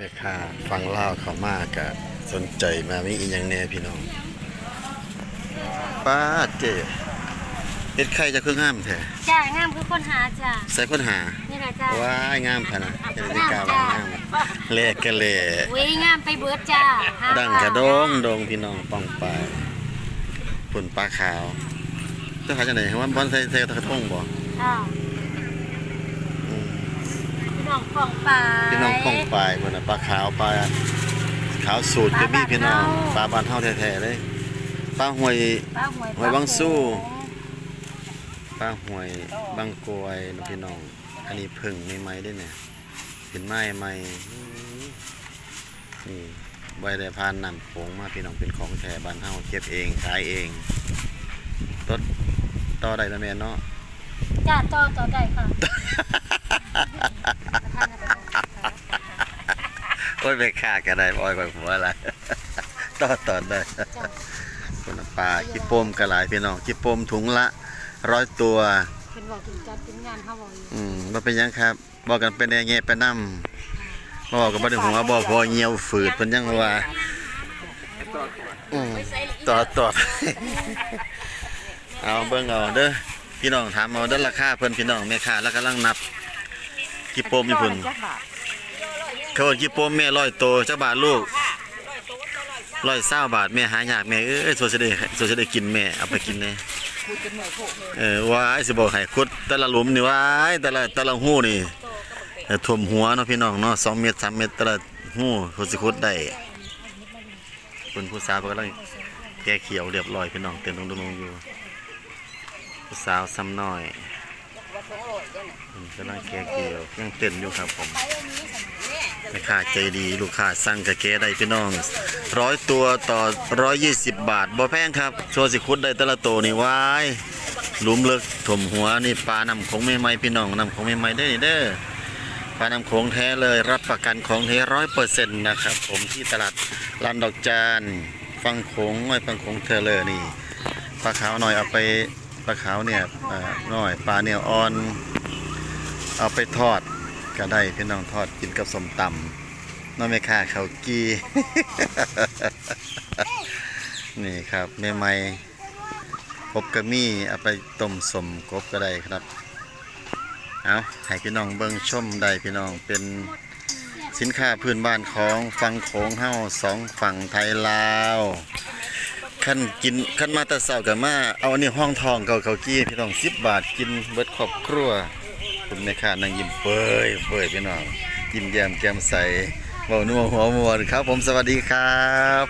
ม่ค้าฟังเล่าวเขามากกะสนใจมามีอีหยังแน่พี่น้องป้าดเจ๊เฮ็ดไข่จะคืองามแท้จ้างามคือคนหาจ้าใส่คนหานี่แหละจ้าว้ายงามพะนะเฮ็ดได้กล้าว่างามแลกกะแลอุ้ยงามไปเบิดจ้าหาดังกระโดงโดงพี่น้องป้องไปปุ่นปลาขาวเจ้าขายจังได๋ว่าบ่ใส่ใส่กระทงบ่อ้าวอืมพี่ น้องของป่าพี่น้องป้องไปพุ่นน่ะปลาขาวปลาขาวสูตรก็มีพี่น้องปลาบ้านเฮาแท้ๆเลยปลาห้วยป้าหวยหวยบางสู้ป้าหวยบางกรวยนะพี่น้อง อันนี้พึ่งใหม่ๆได้เนี่ยเป็นไม้ใหม่นี่ใบได้พานนำโขงมาพี่น้องเป็นของแท้บ้านเฮาเก็บเองขายเองต้นต่อได้แล้วแม่เนาะจ้าต่อต่อได้ค่ะโอ้ ยไปฆ่ากันได้บ่อยกว่าหัวละต่อต่อได้จ้าคนละปลาขี้โปมกระหลายพี่น้องขี้โปมถุงละร้อยตัวเป็นบอกถึงการเป็นงานเฮาบอกอยู่อืมบ่เป็นหยังครับบอกกันเป็นแง่ไปนำบอกกันบ่ได้หัวบ่พอเหี่ยวฝืดเพิ่นยังว่าอืมต่อต่อเอาเบิ่งเอาเด้อพี่น้องถามเอาเด้อราคาเพิ่นพี่น้องแม่ค้าแล้วกำลังนับกี่โปมอยู่พุ่น เขาว่ากี่โปมแม่ร้อยโตจักบาทลูกร้อยเศร้าบาทแม่หายากแม่เอ้ยสวสิได้สวสิได้กินแม่เอาไปกินแน่เออว้ายสิบอกให้ขุดแต่ละหลุมนี่ว้ายแต่ละแต่ละหู้นี่เออท่วมหัวเนาะพี่น้องเนาะ2เมตร3เมตรแต่ละหู้เขาสิขุดได้คุณผู้สาวเพิ่นกำลังแก้เขียวเรียบร้อยพี่น้องเต้นลงๆอยู่ผู้สาวซ้ำหน้อยกำลังแก้เขียวยังเต้นอยู่ครับผม แม่ค้าใจดีลูกค้าสั่งกะแก้ได้พี่น้องร้อยตัวต่อ120บบาทบ่แพงครับโชว์สิขุดได้แต่ละตัวนี่วายหลุมลึกถมหัวนี่ปลาน้ำโขงใหม่ๆพี่น้องน้ำโขงใหม่ๆเด้อเด้อปลาน้ำโขงแท้เลยรับประกันของแท้ร้อยเปอร์เซ็นต์นะครับ ผมที่ตลาดลานดอกจานฟังโขงไม่ฟังโขงเทเลอร์นี่ปลาขาวหน่อยเอาไปปลาขาวเนี่ยหน่อยปลาเนี่ยอ่อน เอาไปทอด ก็ได้พี่น้องทอดกินกับสมตำน้องแม่ค้าเขากีนี่ครับแม่ไม้กบกระมี่เอาไปต้มสมกบก็ได้ครับเอาให้พี่น้องเบิ่งชมได้พี่น้องเป็นสินค้าพื้นบ้านของฝั่งโขงเฮาสองฝั่งไทยลาวขั้นกินขั้นมาแต่เช้ากับมาเอาอันนี้ห้องทองเก่าเขากี้พี่น้อง10บาทกินเบิดครอบครัว คุณแม่ค้านั่งยิ้มเปยเปยพี่น้องยิ้มแย้มแก้มใสเบานัวหัวมวนครับ ผมสวัสดีครับ